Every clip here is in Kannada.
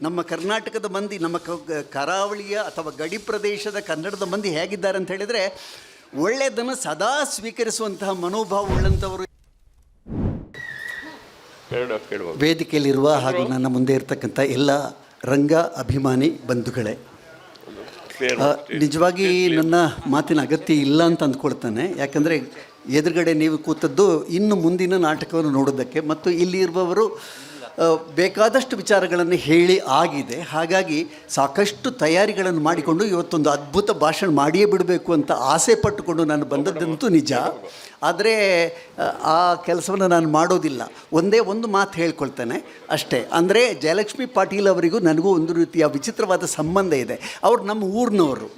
ನಮ್ಮ ಕರ್ನಾಟಕದ ಮಂದಿ ನಮ್ಮ ಕರಾವಳಿಯ ಅಥವಾ ಗಡಿ ಪ್ರದೇಶದ ಕನ್ನಡದ ಮಂದಿ ಹೇಗಿದ್ದಾರೆ ಅಂತ ಹೇಳಿದರೆ ಒಳ್ಳೆಯದನ್ನು ಸದಾ ಸ್ವೀಕರಿಸುವಂತಹ ಮನೋಭಾವ ಉಳ್ಳಂಥವರು. ವೇದಿಕೆಯಲ್ಲಿರುವ ಹಾಗೂ ನನ್ನ ಮುಂದೆ ಇರತಕ್ಕಂಥ ಎಲ್ಲ ರಂಗ ಅಭಿಮಾನಿ ಬಂಧುಗಳೇ ನಿಜವಾಗಿ ನನ್ನ ಮಾತಿನ ಅಗತ್ಯ ಇಲ್ಲ ಅಂತ ಅಂದ್ಕೊಳ್ತಾನೆ. ಯಾಕಂದರೆ ಎದುರುಗಡೆ ನೀವು ಕೂತದ್ದು ಇನ್ನು ಮುಂದಿನ ನಾಟಕವನ್ನು ನೋಡೋದಕ್ಕೆ ಮತ್ತು ಇಲ್ಲಿ ಇರುವವರು ಆ, ಬೇಕಾದಷ್ಟು ವಿಚಾರಗಳನ್ನು ಹೇಳಿ ಆಗಿದೆ. ಹಾಗಾಗಿ ಸಾಕಷ್ಟು ತಯಾರಿಗಳನ್ನು ಮಾಡಿಕೊಂಡು ಇವತ್ತೊಂದು ಅದ್ಭುತ ಭಾಷಣ ಮಾಡಿಯೇ ಬಿಡಬೇಕು ಅಂತ ಆಸೆ ಪಟ್ಟುಕೊಂಡು ನಾನು ಬಂದದ್ದಂತೂ ನಿಜ. ಆದರೆ, ಆ ಕೆಲಸವನ್ನು ನಾನು ಮಾಡೋದಿಲ್ಲ. ಒಂದೇ ಒಂದು ಮಾತು ಹೇಳ್ಕೊಳ್ತೇನೆ. ಅಷ್ಟೇ. ಅಂದರೆ ಜಯಲಕ್ಷ್ಮಿ ಪಾಟೀಲ್ ಅವರಿಗೂ ನನಗೂ ಒಂದು ರೀತಿಯ ವಿಚಿತ್ರವಾದ ಸಂಬಂಧ ಇದೆ. ಅವ್ರು ನಮ್ಮ ಊರಿನವರು.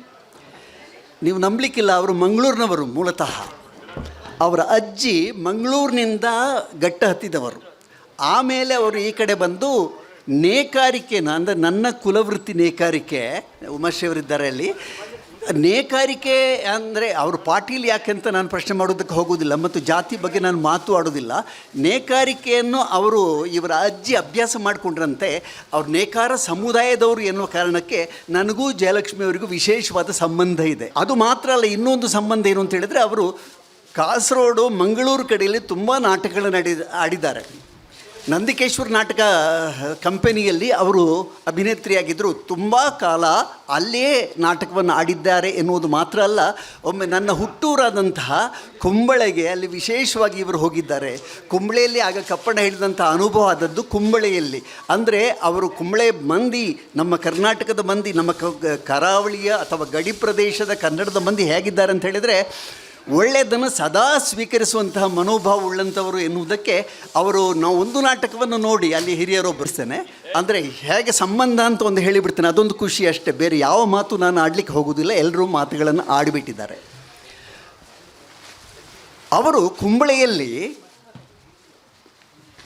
ನೀವು ನಂಬಲಿಕ್ಕಿಲ್ಲ, ಅವರು ಮಂಗಳೂರಿನವರು ಮೂಲತಃ. ಅವರ ಅಜ್ಜಿ ಮಂಗಳೂರಿನಿಂದ ಗಟ್ಟ ಹತ್ತಿದವರು ಆಮೇಲೆ ಅವರು ಈ ಕಡೆ ಬಂದು ನೇಕಾರಿಕೆನ ಅಂದರೆ ನನ್ನ ಕುಲವೃತ್ತಿ ನೇಕಾರಿಕೆ ಉಮಾಶೇವರಿದ್ದಾರೆ ಅಲ್ಲಿ. ನೇಕಾರಿಕೆ ಅಂದರೆ ಅವರು ಪಾಟೀಲ್ ಯಾಕೆ ಅಂತ ನಾನು ಪ್ರಶ್ನೆ ಮಾಡೋದಕ್ಕೆ ಹೋಗೋದಿಲ್ಲ ಮತ್ತು ಜಾತಿ ಬಗ್ಗೆ ನಾನು ಮಾತು ಆಡೋದಿಲ್ಲ. ನೇಕಾರಿಕೆಯನ್ನು ಅವರು ಇವರ ಅಜ್ಜಿ ಅಭ್ಯಾಸ ಮಾಡಿಕೊಂಡ್ರಂತೆ, ಅವ್ರ ನೇಕಾರ ಸಮುದಾಯದವರು ಎನ್ನುವ ಕಾರಣಕ್ಕೆ ನನಗೂ ಜಯಲಕ್ಷ್ಮಿ ಅವರಿಗೂ ವಿಶೇಷವಾದ ಸಂಬಂಧ ಇದೆ. ಅದು ಮಾತ್ರ ಅಲ್ಲ, ಇನ್ನೊಂದು ಸಂಬಂಧ ಏನು ಅಂತ ಹೇಳಿದರೆ, ಅವರು ಕಾಸರೋಡು ಮಂಗಳೂರು ಕಡೆಯಲ್ಲಿ ತುಂಬ ನಾಟಕಗಳನ್ನು ಆಡಿದ್ದಾರೆ. ನಂದಿಕೇಶ್ವರ ನಾಟಕ ಕಂಪನಿಯಲ್ಲಿ ಅವರು ಅಭಿನೇತ್ರಿಯಾಗಿದ್ದರು. ತುಂಬ ಕಾಲ ಅಲ್ಲೇ ನಾಟಕವನ್ನು ಆಡಿದ್ದಾರೆ ಎನ್ನುವುದು ಮಾತ್ರ ಅಲ್ಲ, ಒಮ್ಮೆ ನನ್ನ ಹುಟ್ಟೂರಾದಂತಹ ಕುಂಬಳೆಗೆ ಅಲ್ಲಿ ವಿಶೇಷವಾಗಿ ಇವರು ಹೋಗಿದ್ದಾರೆ. ಕುಂಬಳೆಯಲ್ಲಿ ಆಗ ಕಪ್ಪಣ ಹೇಳಿದಂಥ ಅನುಭವ ಆದದ್ದು ಕುಂಬಳೆಯಲ್ಲಿ. ಅಂದರೆ ಅವರು ಕುಂಬಳೆ ಮಂದಿ, ನಮ್ಮ ಕರ್ನಾಟಕದ ಮಂದಿ, ನಮ್ಮ ಕರಾವಳಿಯ ಅಥವಾ ಗಡಿ ಪ್ರದೇಶದ ಕನ್ನಡದ ಮಂದಿ ಹೇಗಿದ್ದಾರೆ ಅಂತ ಹೇಳಿದರೆ ಒಳ್ಳೆಯದನ್ನು ಸದಾ ಸ್ವೀಕರಿಸುವಂತಹ ಮನೋಭಾವ ಉಳ್ಳಂಥವರು ಎನ್ನುವುದಕ್ಕೆ ಅವರು ನಾವು ಒಂದು ನಾಟಕವನ್ನು ನೋಡಿ ಅಲ್ಲಿ ಹಿರಿಯರು ಬರ್ಸ್ತೇನೆ ಅಂದರೆ ಹೇಗೆ ಸಂಬಂಧ ಅಂತ ಒಂದು ಹೇಳಿಬಿಡ್ತೇನೆ. ಅದೊಂದು ಖುಷಿ ಅಷ್ಟೇ. ಬೇರೆ ಯಾವ ಮಾತು ನಾನು ಆಡಲಿಕ್ಕೆ ಹೋಗೋದಿಲ್ಲ ಎಲ್ಲರೂ ಮಾತುಗಳನ್ನು ಆಡಿಬಿಟ್ಟಿದ್ದಾರೆ. ಅವರು ಕುಂಬಳೆಯಲ್ಲಿ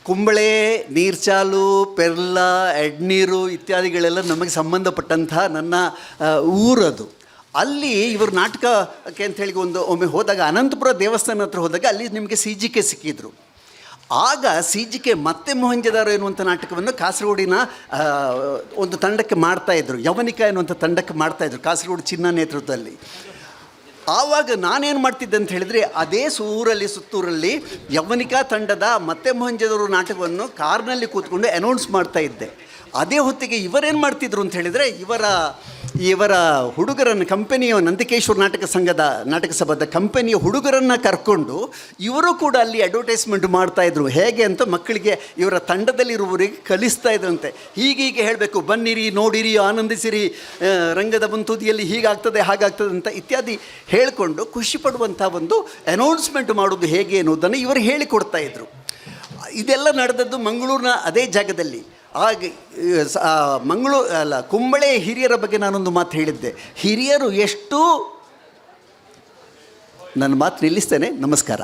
ಕುಂಬಳೆ, ನೀರ್ಚಾಲು, ಪೆರ್ಲ, ಎಡ್ನೀರು ಇತ್ಯಾದಿಗಳೆಲ್ಲ ನಮಗೆ ಸಂಬಂಧಪಟ್ಟಂತಹ ನನ್ನ ಊರದು. ಅಲ್ಲಿ ಇವರು ನಾಟಕಕ್ಕೆ ಅಂತ ಹೇಳಿ ಒಂದು ಒಮ್ಮೆ ಹೋದಾಗ, ಅನಂತಪುರ ದೇವಸ್ಥಾನ ಹತ್ರ ಹೋದಾಗ ಅಲ್ಲಿ ನಿಮಗೆ ಸಿ ಜಿ ಕೆ ಸಿಕ್ಕಿದ್ರು. ಆಗ ಸಿ ಜಿ ಕೆ ಮತ್ತೆ ಮೊಹಂಜದಾರ ಎನ್ನುವಂಥ ನಾಟಕವನ್ನು ಕಾಸರಗೋಡಿನ ಒಂದು ತಂಡಕ್ಕೆ ಮಾಡ್ತಾಯಿದ್ರು ಯವನಿಕ ಎನ್ನುವಂಥ ತಂಡಕ್ಕೆ ಮಾಡ್ತಾಯಿದ್ರು ಕಾಸರಗೋಡು ಚಿನ್ನ ನೇತೃತ್ವದಲ್ಲಿ. ಆವಾಗ ನಾನೇನು ಮಾಡ್ತಿದ್ದೆ ಅಂತ ಹೇಳಿದರೆ, ಅದೇ ಸೂರಲ್ಲಿ ಸುತ್ತೂರಲ್ಲಿ ಯವನಿಕಾ ತಂಡದ ಮತ್ತೆ ಮೊಹಂಜದವರು ನಾಟಕವನ್ನು ಕಾರ್ನಲ್ಲಿ ಕೂತ್ಕೊಂಡು ಅನೌನ್ಸ್ ಮಾಡ್ತಾ ಇದ್ದೆ. ಅದೇ ಹೊತ್ತಿಗೆ ಇವರೇನು ಮಾಡ್ತಿದ್ರು ಅಂತ ಹೇಳಿದರೆ, ಇವರ ಇವರ ಹುಡುಗರನ್ನು ಕಂಪನಿಯ ನಂದಿಕೇಶ್ವರ ನಾಟಕ ಸಂಘದ, ನಾಟಕ ಸಭಾದ ಕಂಪನಿಯ ಹುಡುಗರನ್ನು ಕರ್ಕೊಂಡು ಇವರು ಕೂಡ ಅಲ್ಲಿ ಅಡ್ವರ್ಟೈಸ್ಮೆಂಟ್ ಮಾಡ್ತಾಯಿದ್ರು ಹೇಗೆ ಅಂತ ಮಕ್ಕಳಿಗೆ ಇವರ ತಂಡದಲ್ಲಿರುವವರಿಗೆ ಕಲಿಸ್ತಾ ಇದ್ರಂತೆ ಹೀಗೀಗೆ ಹೇಳಬೇಕು, ಬನ್ನಿರಿ, ನೋಡಿರಿ, ಆನಂದಿಸಿರಿ ರಂಗದ ಬಂತುದಿಯಲ್ಲಿ ಹೀಗಾಗ್ತದೆ, ಹಾಗಾಗ್ತದೆ ಅಂತ ಇತ್ಯಾದಿ ಹೇಳಿಕೊಂಡು ಖುಷಿಪಡುವಂಥ ಒಂದು ಅನೌನ್ಸ್ಮೆಂಟ್ ಮಾಡೋದು ಹೇಗೆ ಅನ್ನೋದನ್ನು ಇವರು ಹೇಳಿಕೊಡ್ತಾ ಇದ್ದರು ಇದೆಲ್ಲ ನಡೆದದ್ದು ಮಂಗಳೂರಿನ ಅದೇ ಜಾಗದಲ್ಲಿ. ಆಗ ಮಂಗಳೂ, ಅಲ್ಲ, ಕುಂಬಳೆ ಹಿರಿಯರ ಬಗ್ಗೆ ನಾನೊಂದು ಮಾತು ಹೇಳಿದ್ದೆ. ಹಿರಿಯರು ಎಷ್ಟು, ನನ್ನ ಮಾತು ನಿಲ್ಲಿಸ್ತೇನೆ. ನಮಸ್ಕಾರ.